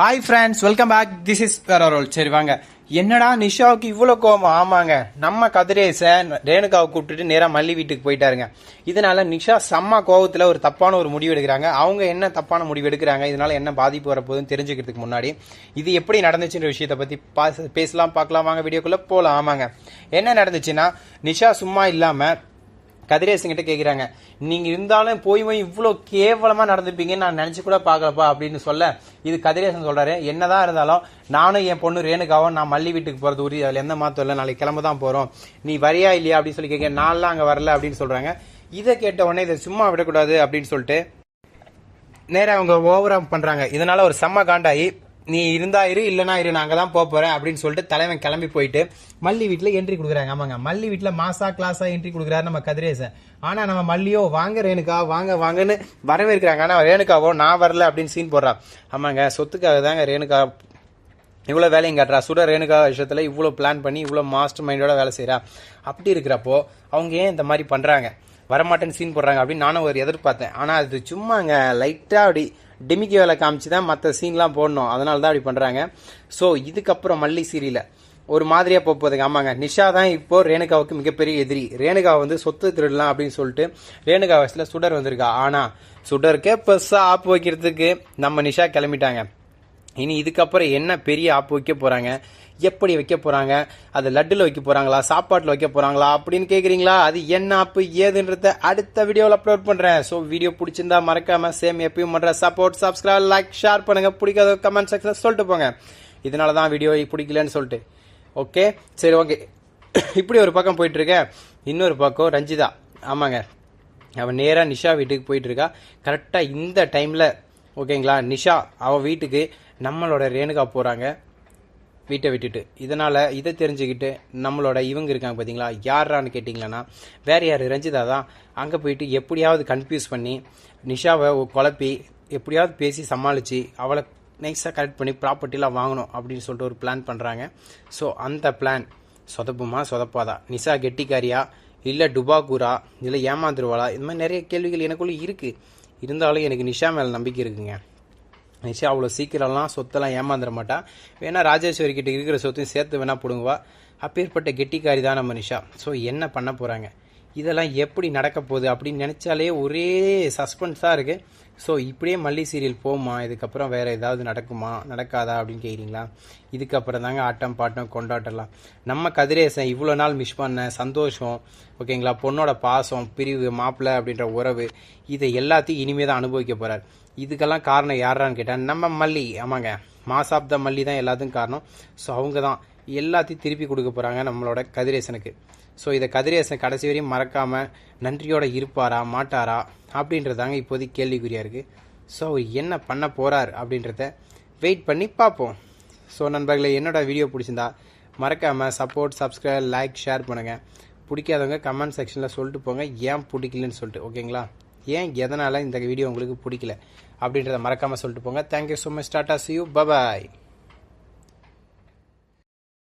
Hi friends welcome back this is வேற சரி வாங்க. என்னடா நிஷாவுக்கு இவ்வளோ கோவம் ஆமாங்க. நம்ம கதிரேசை ரேணுகாவை கூப்பிட்டுட்டு நேராக மல்லி வீட்டுக்கு போயிட்டாருங்க. இதனால நிஷா செம்ம கோவத்தில் ஒரு தப்பான ஒரு முடிவு எடுக்கிறாங்க. அவங்க என்ன தப்பான முடிவு எடுக்கிறாங்க? இதனால என்ன பாதிப்பு வரப்போகுதுன்னு தெரிஞ்சுக்கிறதுக்கு முன்னாடி இது எப்படி நடந்துச்சுன்ற விஷயத்தை பற்றி பேசலாம் பார்க்கலாம். வாங்க வீடியோக்குள்ளே போகலாம் ஆமாங்க. என்ன நடந்துச்சுன்னா நிஷா சும்மா இல்லாமல் கதிரேசன் கிட்ட கேட்குறாங்க நீங்க இருந்தாலும் போய் போய் இவ்வளவு கேவலமா நடந்துப்பீங்கன்னு நான் நினைச்சு கூட பார்க்கலப்பா அப்படின்னு சொல்ல இது கதிரேசன் சொல்றாரு. என்னதான் இருந்தாலும் நானும் என் பொண்ணு ரேணுகாவும் நான் மல்லி வீட்டுக்கு போறது உறுதி. அதுல எந்த மாத்தம் இல்லை நாளைக்கு கிளம்ப தான் போறோம். நீ வரியா இல்லையா அப்படின்னு சொல்லி கேட்க நான்லாம் அங்க வரல அப்படின்னு சொல்றாங்க. இதை கேட்ட உடனே இதை சும்மா விடக்கூடாது அப்படின்னு சொல்லிட்டு நேராக அவங்க ஓவரா பண்றாங்க. இதனால ஒரு செம்ம காண்டாயி நீ இருந்தா இரு இல்லைனா இரு நாங்கள் தான் போக போறேன் அப்படின்னு சொல்லிட்டு தலைவன் கிளம்பி போயிட்டு மல்லி வீட்டுல என்ட்ரி கொடுக்குறாங்க. ஆமாங்க. மல்லி வீட்டுல மாசா கிளாஸா என்ட்ரி கொடுக்குறாரு நம்ம கதிரேசன். ஆனா நம்ம மல்லியோ வாங்க ரேணுகா வாங்க வாங்கன்னு வரவேற்கிறாங்க. ஆனா ரேணுகாவோ நான் வரல அப்படின்னு சீன் போடுறா. ஆமாங்க. சொத்துக்காக தாங்க ரேணுகா இவ்வளோ வேலையும் காட்டுறா. சுட ரேணுகா விஷயத்தில் இவ்வளோ பிளான் பண்ணி இவ்வளோ மாஸ்டர் மைண்டோட வேலை செய்கிறா அப்படி இருக்கிறப்போ அவங்க ஏன் இந்த மாதிரி பண்ணுறாங்க வரமாட்டேன்னு சீன் போடுறாங்க அப்படின்னு நானும் ஒரு எதிர்பார்த்தேன். ஆனால் அது சும்மாங்க லைட்டாக அப்படி டிமிக்கி வேலை காமிச்சு தான் மற்ற சீன்லாம் போடணும். அதனால தான் அப்படி பண்ணுறாங்க ஸோ இதுக்கப்புறம் மல்லி சீரியல ஒரு மாதிரியாக போக போகுதுங்க ஆமாங்க. நிஷா தான் இப்போ ரேணுகாவுக்கு மிகப்பெரிய எதிரி. ரேணுகா வந்து சொத்து திருடலாம் அப்படின்னு சொல்லிட்டு ரேணுகா வயசில் சுடர் வந்திருக்கா. ஆனால் சுடருக்கே பெருசாக ஆப்பு வைக்கிறதுக்கு நம்ம நிஷா கிளம்பிட்டாங்க. இனி இதுக்கப்புறம் என்ன பெரிய ஆப்பு வைக்க போகிறாங்க எப்படி வைக்க போறாங்க? அது லட்டுல வைக்க போறாங்களா? சாப்பாட்டுல வைக்க போறாங்களா? அப்படின்னு கேக்குறீங்களா? அது என்ன ஆப்பு ஏதுன்றத அடுத்த வீடியோவில் அப்லோட் பண்றேன். ஸோ வீடியோ பிடிச்சிருந்தா மறக்காம சேம் எப்பயும் பண்ற சப்போர்ட் சப்ஸ்கிரைப் லைக் ஷேர் பண்ணுங்க. பிடிக்காத கமெண்ட் செக்ஷன் சொல்லிட்டு போங்க. இதனால தான் வீடியோ பிடிக்கலன்னு சொல்லிட்டு. ஓகே சரி ஓகே இப்படி ஒரு பக்கம் போயிட்டு இன்னொரு பக்கம் ரஞ்சிதா. ஆமாங்க. அவன் நேராக நிஷா வீட்டுக்கு போயிட்டு இருக்கா. கரெக்டாக இந்த டைமில் ஓகேங்களா நிஷா அவள் வீட்டுக்கு நம்மளோட ரேணுகா போகிறாங்க வீட்டை விட்டுட்டு. இதனால் இதை தெரிஞ்சுக்கிட்டு நம்மளோட இவங்க இருக்காங்க பார்த்தீங்களா யாரான்னு கேட்டிங்களன்னா வேறு யார்? ரஞ்சிதா தான். அங்கே போயிட்டு எப்படியாவது கன்ஃபியூஸ் பண்ணி நிஷாவை குழப்பி எப்படியாவது பேசி சமாளித்து அவளை நைஸாக கரெக்ட் பண்ணி ப்ராப்பர்ட்டிலாம் வாங்கணும் அப்படின்னு சொல்லிட்டு ஒரு பிளான் பண்ணுறாங்க ஸோ அந்த பிளான் சொதப்புமா? சொதப்பாதா? நிஷா கெட்டிக்காரியா? இல்லை டுபாகூரா? இல்லை ஏமாந்துருவாளா? இந்த மாதிரி நிறைய கேள்விகள் எனக்குள்ளே இருக்குது இருந்தாலும் எனக்கு நிஷா மேலே நம்பிக்கை இருக்குங்க. நிஷா அவ்வளோ சீக்கிரம்லாம் சொத்தெல்லாம் ஏமாந்துட மாட்டா. வேணா ராஜேஸ்வரி கிட்ட இருக்கிற சொத்தையும் சேர்த்து வேணா பிடுங்குவா. அப்பேற்பட்ட கெட்டிக்காரி தான் நம்ம நிஷா. ஸோ என்ன பண்ண போகிறாங்க இதெல்லாம் எப்படி நடக்க போகுது அப்படின்னு நினச்சாலே ஒரே சஸ்பென்ஸாக இருக்குது ஸோ இப்படியே மல்லி சீரியல் போமா இதுக்கப்புறம் வேறு ஏதாவது நடக்குமா? நடக்காதா அப்படின்னு கேட்குறீங்களா இதுக்கப்புறம் தாங்க ஆட்டம் பாட்டம் கொண்டாட்டம்லாம். நம்ம கதிரேசன் இவ்வளோ நாள் மிஸ் பண்ண சந்தோஷம் ஓகேங்களா? பொண்ணோட பாசம் பிரிவு மாப்பிள்ளை அப்படின்ற உறவு இதை எல்லாத்தையும் இனிமே தான் அனுபவிக்க போகிறார் இதுக்கெல்லாம் காரணம் யாரான்னு கேட்டால் நம்ம மல்லி. ஆமாங்க. மாசாப்த மல்லி தான் எல்லாத்துக்கும் காரணம். ஸோ அவங்க தான். எல்லாத்தையும் திருப்பி கொடுக்க போகிறாங்க நம்மளோட கதிரேசனுக்கு. ஸோ இதை கதிரேசன் கடைசி வரையும் மறக்காமல் நன்றியோடு இருப்பாரா மாட்டாரா அப்படின்றதாங்க இப்போதைக்கு கேள்விக்குறியாக இருக்குது ஸோ அவர் என்ன பண்ண போகிறார் அப்படின்றத வெயிட் பண்ணி பார்ப்போம். ஸோ நண்பர்களே என்னோடய வீடியோ பிடிச்சிருந்தா மறக்காமல் சப்போர்ட் சப்ஸ்கிரைப் லைக் ஷேர் பண்ணுங்கள் பிடிக்காதவங்க கமெண்ட் செக்ஷனில் சொல்லிட்டு போங்க. ஏன் பிடிக்கலன்னு சொல்லிட்டு ஓகேங்களா ஏன் எதனால் இந்த வீடியோ உங்களுக்கு பிடிக்கல அப்படின்றத மறக்காமல் சொல்லிட்டு போங்க. Thank you so much tata see you bye bye